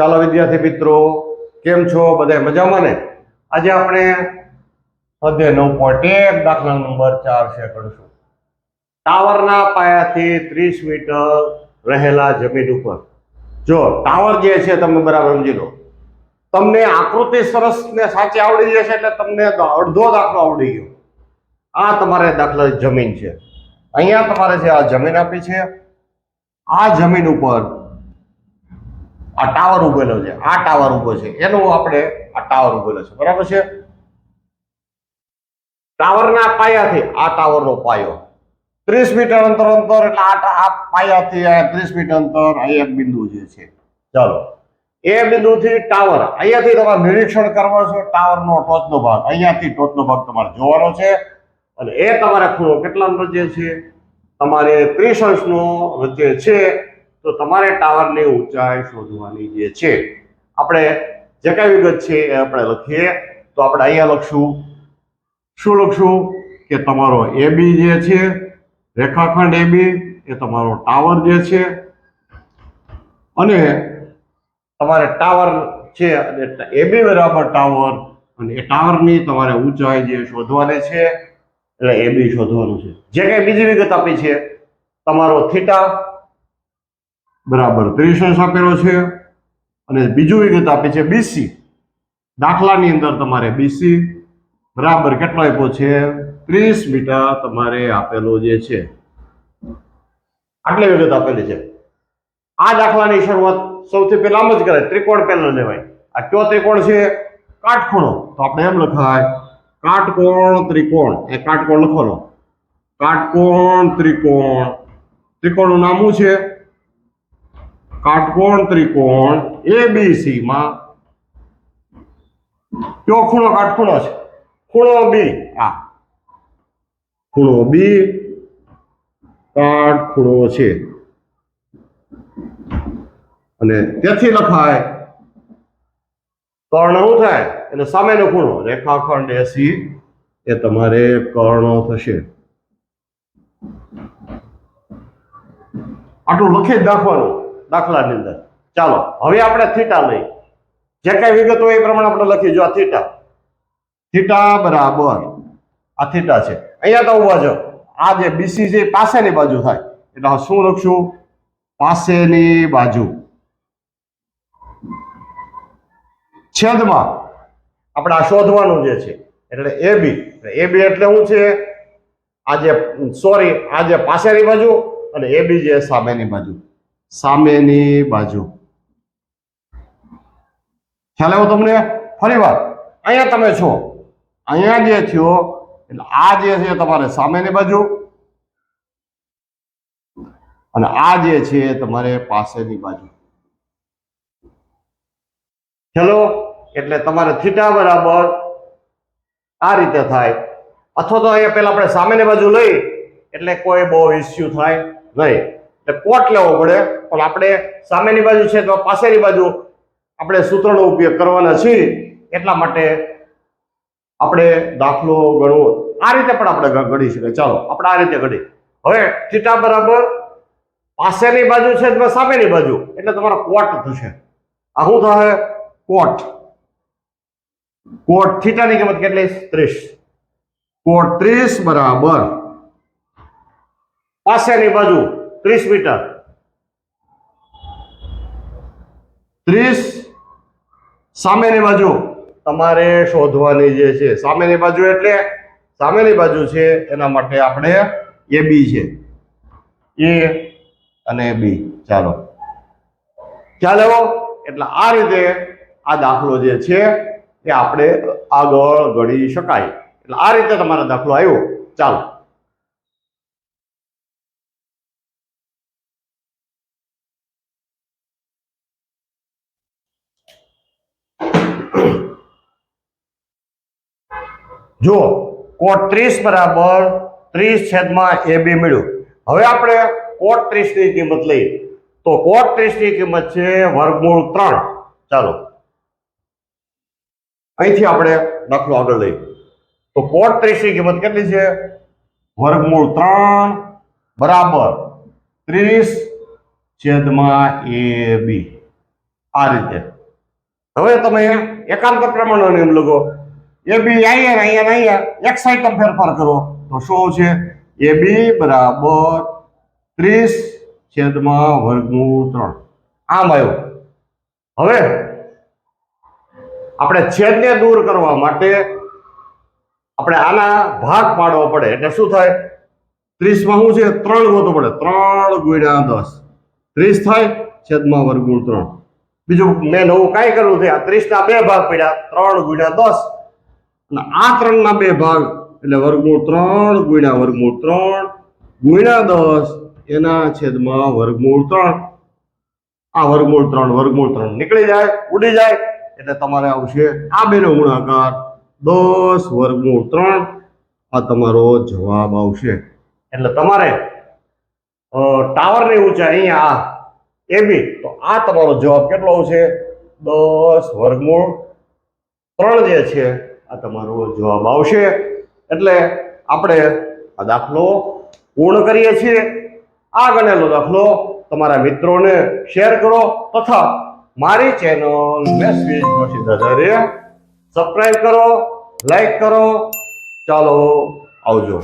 ચાલો વિદ્યાર્થી મિત્રો, કેમ છો? બધા મજામાં ને? આજે આપણે અધ્યાય નવ પોઈન્ટ એક, દાખલા નંબર ચાર છે કરીશું. ટાવરના પાયાથી ત્રીસ મીટર રહેલા જમીન ઉપર. જો, ટાવર જે છે તમે બરાબર સમજી લો. તમને આકૃતિ સરસ ને સાચી આવડી જશે એટલે તમને અડધો દાખલો આવડી ગયો. આ તમારે દાખલા જમીન છે. અહીંયા તમારે જે આ જમીન આપી છે, આ જમીન ઉપર આ ટાવર ઉભેલો છે, આ ટાવર ઊભો છે, એનું આપણે આ ટાવર ઉભેલો છે, બરાબર છે? ટાવરના પાયાથી આ ટાવરનો પાયો. ત્રીસ મીટર અંતર અંતર એટલે આ પાયાથી ત્રીસ મીટર અંતર આ એક બિંદુ જે છે. ચાલો. એ બિંદુથી ટાવર. અહીંયાથી તમારે નિરીક્ષણ કરવાનું છે, ટાવરનો ટોચનો ભાગ. અહીંયાથી ટોચનો ભાગ તમારે જોવાનો છે. અને એ તમારે ખૂણો કેટલાનો જે છે? તમારે ત્રીસ અંશનો જે છે તો તમારે ટાવરની ઊંચાઈ શોધવાની જે છે, આપણે જે કાંઈ વિગત છે એ આપણે લખીએ. તો આપણે અહીંયા લખશું. શું લખશું? કે તમારો એ બી જે છે, રેખાખંડ એ બી એ તમારો ટાવર જે છે. અને તમારે ટાવર છે એ બી બરાબર ટાવર, અને એ ટાવરની તમારે ઊંચાઈ જે શોધવાની છે, એટલે એ બી શોધવાનું છે. જે કંઈ બીજી વિગત આપી છે, તમારો થીટા બરાબર ત્રીસ અંશ આપેલો છે. અને બીજું વિગત આપે છે બીસી દાખલાની અંદર તમારે બીસી બરાબર કેટલો આપ્યો છે? ત્રીસ મીટર તમારે આપેલો જે છે. આટલી વિગત આપેલી છે. આ દાખલાની શરૂઆત સૌથી પહેલા આમ જ કરે ત્રિકોણ પહેલો લેવાય. આ કયો ત્રિકોણ છે? કાટખૂણો. તો આપણે એમ લખાય, કાટકોણ ત્રિકોણ. એ કાટકોણ લખવાનો. કાટકોણ ત્રિકોણ. ત્રિકોણનું નામ શું છે? કાટકોણ ત્રિકોણ એબીસી માં કયો ખૂણો કાટખૂણો છે? ખૂણો બી આ ખૂણો બી કાટખૂણો છે. અને તેથી લખાય કર્ણ શું થાય એટલે સામેનો ખૂણો. રેખાખંડ એસી એ તમારે કર્ણ થશે. આટલું લખી જ નાખવાનું. દાખલાની અંદર. ચાલો, હવે આપણે થીટા લઈ જે કઈ વિગત હોય એ પ્રમાણે આપણે લખી જો આ થીટા થીટા બરાબર. આ થીટા છે. અહીંયા તો ઊભા જો. આ જે બીસી છે પાસેની બાજુ થાય. એટલે શું લખશું? પાસેની બાજુ. છેદમાં. આપણે આ શોધવાનું જે છે, એટલે એ બી. એ બી એટલે શું છે? આ જે સોરી આ જે પાસેની બાજુ અને એ બી જે સામેની બાજુ. સામેની બાજુ. ખ્યાલ આવ્યો તમને? ફરી વાર. અહીંયા તમે છો. અહીંયા જે થયો, એટલે આ જે છે તમારે સામેની બાજુ. અને આ જે છે તમારે પાસેની બાજુ. ચલો એટલે તમારે થીટા બરાબર આ રીતે થાય. અથવા તો અહીંયા પહેલા આપણે સામેની બાજુ લઈ, એટલે કોઈ બહુ ઇસ્યુ થાય નહીં. એટલે કોટ લેવો પડે. પણ આપણે સામેની બાજુ છે તો પાસેની બાજુ આપણે સૂત્રનો ઉપયોગ કરવાના છીએ. એટલા માટે આપણે દાખલો ગણવો. આ રીતે પણ આપણે ગણી શકીએ ચાલો, આપણે આ રીતે ગણી હવે થીટા બરાબર પાસેની બાજુ છે અથવા સામેની બાજુ? એટલે તમારો કોટ થશે. આ શું થશે? કોટ. કોટ થીટાની કિંમત કેટલી? ત્રીસ. કોટ ત્રીસ બરાબર. પાસેની બાજુ ત્રીસ મીટર. ત્રીસ સામેની બાજુ. તમારે શોધવાની જે છે, સામેની બાજુ એટલે સામેની બાજુ છે, એના માટે આપણે એ બી છે. એ અને બી. ચાલો. ખ્યાલ આવ્યો એટલે આ રીતે આ દાખલો જે છે, એ આપણે આગળ ગણી શકાય. એટલે આ રીતે તમારો દાખલો આવ્યો. ચાલો. જુઓ કોટ ત્રીસ બરાબર ત્રીસ છેદમાં એ બી મળ્યું. હવે આપણે કોટ ત્રીસની કિંમત લઈએ. તો કોટ ત્રીસની કિંમત છે વર્ગમૂળ ત્રણ. ચાલો. અહીંથી આપણે દાખલો આગળ લઈએ. તો કોટ ત્રીસની કિંમત કેટલી છે? વર્ગમૂળ ત્રણ બરાબર ત્રીસ છેદમાં એ બી આ રીતે. હવે તમે એકાંતર પ્રમાણનો નિયમ લગો એ બી અહીંયા ને અહીંયા ને અહીંયા. એક સાઈડ ફેરફાર કરો. તો શું છે? એ બી બરાબર ત્રીસ છેદમાં વર્ગમૂળ ત્રણ. આમ આવ્યો. હવે આપણે છેદને દૂર કરવા માટે આપણે આના ભાગ પાડવો પડે. એટલે શું થાય? ત્રીસમાં શું છે? ત્રણ ગોતવું પડે. ત્રણ ગુણ્યા દસ. ત્રીસ થાય છેદમાં વર્ગમૂળ ત્રણ. બીજું મેં નવું કાંઈ કરવું આ ત્રીસના બે ભાગ પડ્યા. ત્રણ ગુણ્યા દસ. અને આ ત્રણના બે ભાગ, એટલે વર્ગમૂળ ત્રણ ગુણ્યા વર્ગમૂળ ત્રણ ગુણ્યા દસ, એના છેદમાં વર્ગમૂળ ત્રણ. આ વર્ગમૂળ ત્રણ વર્ગમૂળ ત્રણ નીકળી જાય, ઉડી જાય, એટલે તમારે આવશે આ બેનો ગુણાકાર દસ વર્ગમૂળ ત્રણ. આ તમારો જવાબ આવશે. એટલે તમારે ટાવરની ઊંચાઈ અહીંયા આ એ બી. તો આ તમારો જવાબ કેટલો છે દસ વર્ગમૂળ ત્રણ જે છે, આ તમારો જવાબ આવશે. એટલે આપણે આ દાખલો પૂર્ણ કરીએ છીએ. આ ગણેલો દાખલો તમારા મિત્રોને શેર કરો તથા મારી ચેનલ મેસેજ જોશી દાદારે સબસ્ક્રાઇબ કરો લાઈક કરો. ચાલો, આવજો.